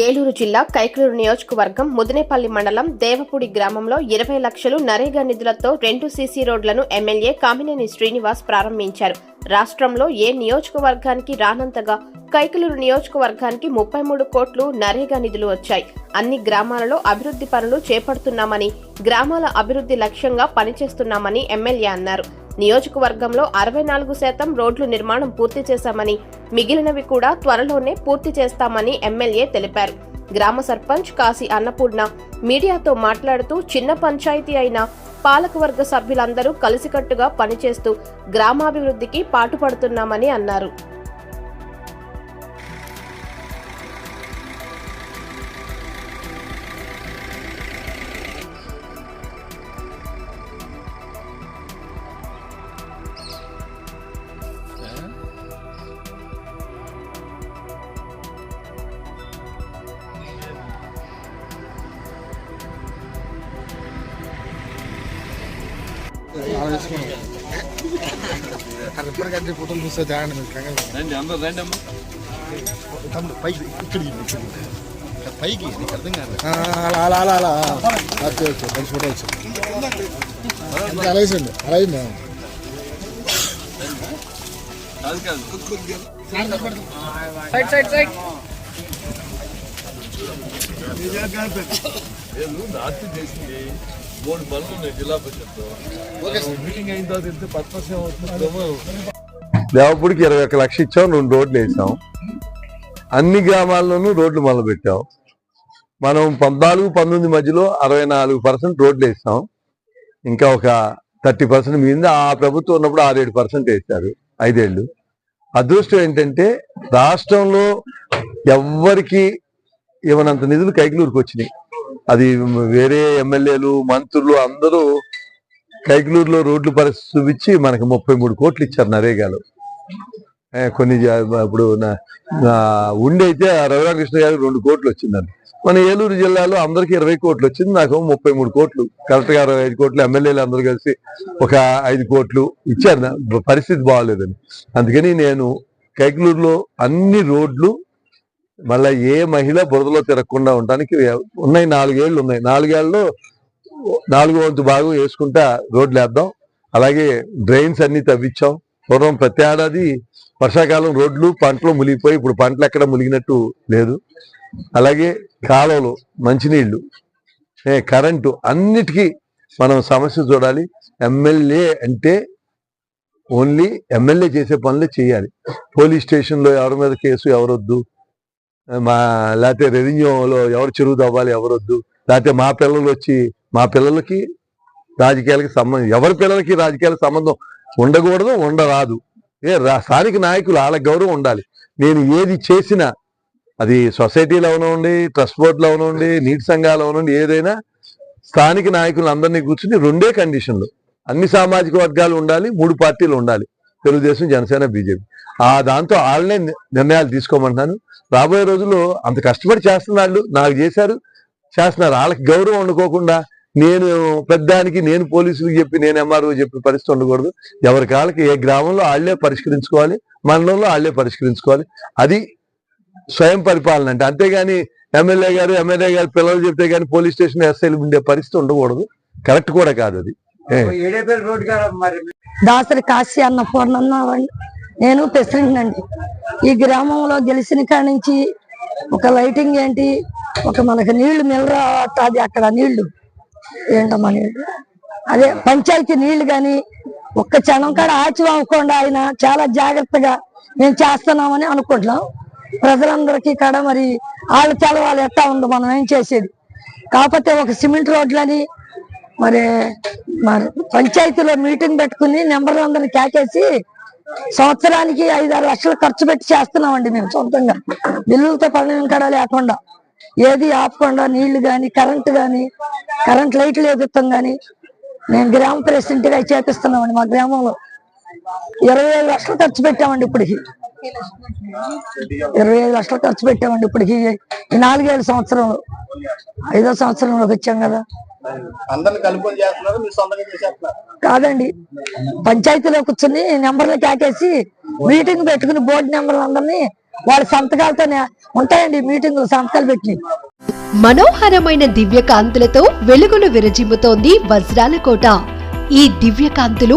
ఏలూరు జిల్లా కైకలూరు నియోజకవర్గం ముదినేపల్లి మండలం దేవపూడి గ్రామంలో ఇరవై లక్షలు నరేగా నిధులతో రెండు సీసీ రోడ్లను ఎమ్మెల్యే కామినేని శ్రీనివాస్ ప్రారంభించారు. రాష్ట్రంలో ఏ నియోజకవర్గానికి రానంతగా కైకలూరు నియోజకవర్గానికి ముప్పై మూడు కోట్లు నరేగా నిధులు వచ్చాయి. అన్ని గ్రామాలలో అభివృద్ధి పనులు చేపడుతున్నామని గ్రామాల అభివృద్ధి లక్ష్యంగా పనిచేస్తున్నామని ఎమ్మెల్యే అన్నారు. నియోజకవర్గంలో అరవై నాలుగు శాతం రోడ్లు నిర్మాణం పూర్తి చేశామని మిగిలినవి కూడా త్వరలోనే పూర్తి చేస్తామని ఎమ్మెల్యే తెలిపారు. గ్రామ సర్పంచ్ కాశీ అన్నపూర్ణ మీడియాతో మాట్లాడుతూ చిన్న పంచాయతీ అయిన పాలకవర్గ సభ్యులందరూ కలిసికట్టుగా పనిచేస్తూ గ్రామాభివృద్ధికి పాటుపడుతున్నామని అన్నారు. ఇప్పటికంటే ఫోటోలు చూస్తే తేండి మీరు కంగారు రండి అందరు రండి అమ్మ తమ్ముడు పైకి ఇక్కడ పైకి నీకు అర్థం కాదు అలా అలా అలా ఓకే ఓకే మంచి ఫోటో వచ్చింది ఇంకా అలా వేసండి అలా అయిందా కాదు కాదు నేను రాత్రి చేసింది మూడు పనులు ఉన్నాయి జిల్లా పరిషత్ మీటింగ్ అయిన తర్వాత వెళ్తే పర్పస్ ఏమవుతుందో దేవపూడికి ఇరవై ఒక్క లక్ష ఇచ్చాం రెండు రోడ్లు వేసాం. అన్ని గ్రామాల్లోనూ రోడ్లు మొదలు పెట్టాం మనం పద్నాలుగు పంతొమ్మిది మధ్యలో అరవై నాలుగు పర్సెంట్ రోడ్లు వేసాం. ఇంకా ఒక థర్టీ పర్సెంట్ మిగిలింది. ఆ ప్రభుత్వం ఉన్నప్పుడు ఆరేడు పర్సెంట్ వేశారు ఐదేళ్ళు అదృష్టం ఏంటంటే రాష్ట్రంలో ఎవ్వరికి ఇవ్వనంత నిధులు కైకలూరుకి వచ్చినాయి. అది వేరే ఎమ్మెల్యేలు మంత్రులు అందరూ కైకలూరులో రోడ్లు పరిస్థితి చూపించి మనకి ముప్పై మూడు కోట్లు ఇచ్చారు నరేగాలు. కొన్ని ఇప్పుడు ఉండి అయితే రవిరామకృష్ణ గారు రెండు కోట్లు వచ్చిందండి మన ఏలూరు జిల్లాలో అందరికీ ఇరవై కోట్లు వచ్చింది నాకు ముప్పై మూడు కోట్లు. కలెక్టర్ గారు ఐదు కోట్లు ఎమ్మెల్యేలు అందరూ కలిసి ఒక ఐదు కోట్లు ఇచ్చారు. పరిస్థితి బాగాలేదని అందుకని నేను కైకలూరులో అన్ని రోడ్లు మళ్ళీ ఏ మహిళ బురదలో తిరగకుండా ఉండడానికి ఉన్నాయి నాలుగేళ్ళు ఉన్నాయి. నాలుగేళ్ళలో నాలుగో వంతు భాగం వేసుకుంటా రోడ్లు వేద్దాం. అలాగే డ్రైన్స్ అన్ని తవ్వించాం పూర్వం ప్రతి ఏడాది వర్షాకాలం రోడ్లు పంటలు మునిగిపోయి ఇప్పుడు పంటలు ఎక్కడ మునిగినట్టు లేదు. అలాగే కాలువలు మంచినీళ్ళు ఏ కరెంటు అన్నిటికీ మనం సమస్య చూడాలి. ఎమ్మెల్యే అంటే ఓన్లీ ఎమ్మెల్యే చేసే పనులే చేయాలి. పోలీస్ స్టేషన్లో ఎవరి మీద కేసు ఎవరొద్దు. మా లేకపోతే రెవెన్యూలో ఎవరు చెరువు తవ్వాలి ఎవరొద్దు. లేకపోతే మా పిల్లలు వచ్చి మా పిల్లలకి రాజకీయాలకి సంబంధం ఎవరి పిల్లలకి రాజకీయాలకు సంబంధం ఉండకూడదు ఉండరాదు. ఏ రా- స్థానిక నాయకులు వాళ్ళ గౌరవం ఉండాలి. నేను ఏది చేసినా అది సొసైటీలో అవనండి ట్రస్ట్ బోర్డులో అవనండి నీటి సంఘాలు అవనండి ఏదైనా స్థానిక నాయకులు అందరినీ కూర్చుని రెండే కండిషన్లు. అన్ని సామాజిక వర్గాలు ఉండాలి మూడు పార్టీలు ఉండాలి. తెలుగుదేశం జనసేన బీజేపీ. ఆ దాంతో వాళ్ళనే ని- నిర్ణయాలు తీసుకోమంటున్నాను. రాబోయే రోజుల్లో అంత కష్టపడి చేస్తున్నాళ్ళు నాకు చేశారు. చేస్తున్నారు. వాళ్ళకి గౌరవం వండుకోకుండా నేను పెద్దానికి నేను పోలీసులకు చెప్పి నేను ఎంఆర్ఓ చెప్పి పరిస్థితి ఉండకూడదు. ఎవరి కాళ్ళకి ఏ గ్రామంలో వాళ్ళే పరిష్కరించుకోవాలి మండలంలో వాళ్ళే పరిష్కరించుకోవాలి. అది స్వయం పరిపాలన అంటే అంతేగాని ఎమ్మెల్యే గారు ఎమ్మెల్యే గారు పిల్లలు చెప్తే గానీ పోలీస్ స్టేషన్ ఎస్ఐలు ఉండే పరిస్థితి ఉండకూడదు. కరెక్ట్ కూడా కాదు అది. దాసరి కాశీ అన్న పూర్ణన్నావండి నేను ప్రెసిడెంట్ అండి. ఈ గ్రామంలో గెలిచిన కాడి నుంచి ఒక లైటింగ్ ఏంటి? ఒక మనకి నీళ్ళు నిలరాది అక్కడ నీళ్ళు. ఏంటమ్మా నీళ్ళు? అదే పంచాయతీ నీళ్ళు కానీ ఒక్క క్షణం కాడ ఆచి అవ్వకుండా ఆయన. చాలా జాగ్రత్తగా మేము చేస్తున్నామని అనుకుంటున్నాం. ప్రజలందరికీ కాడ మరి వాళ్ళ తెలవాలి ఎట్టా ఉందో మనం ఏం చేసేది? కాకపోతే ఒక సిమెంట్ రోడ్లని మరి మరి పంచాయతీలో మీటింగ్ పెట్టుకుని నెంబర్ అందరిని కేకేసి సంవత్సరానికి ఐదారు లక్షలు ఖర్చు పెట్టి చేస్తున్నామండి మేము సొంతంగా. బిల్లులతో పని కూడా లేకుండా. ఏది ఆపకుండా నీళ్ళు కానీ కరెంట్ కానీ కరెంట్ లైట్లు ఎదుగుతాం కానీ మేము గ్రామ ప్రెసిడెంట్గా చేపిస్తున్నామండి మా గ్రామంలో. ఇరవై ఐదు లక్షలు ఖర్చు పెట్టామండి ఇప్పటికి. ఇరవై ఐదు లక్షలు ఖర్చు పెట్టామండి ఇప్పటికి. ఈ నాలుగేళ్ళ సంవత్సరంలో ఐదో సంవత్సరంలోకి వచ్చాం కదా. అందరిని కలుపుకొని చేస్తున్నారు మీరు సొంతంగా చేసేస్తున్నారు. కాదండి. పంచాయతీలో కూర్చుని నెంబర్లు కేకేసి మీటింగ్ పెట్టుకుని బోర్డు నెంబర్లు అందరినీ వాళ్ళ సంతకాలతోనే ఉంటాయండి మీటింగులు సంతకాలు పెట్టి. మనోహరమైన దివ్య కాంతులతో వెలుగులు విరజిమ్ముతోంది వజ్రాల కోట ఈ దివ్య కాంతులు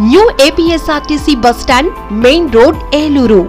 New APSRTC bus stand main road Eluru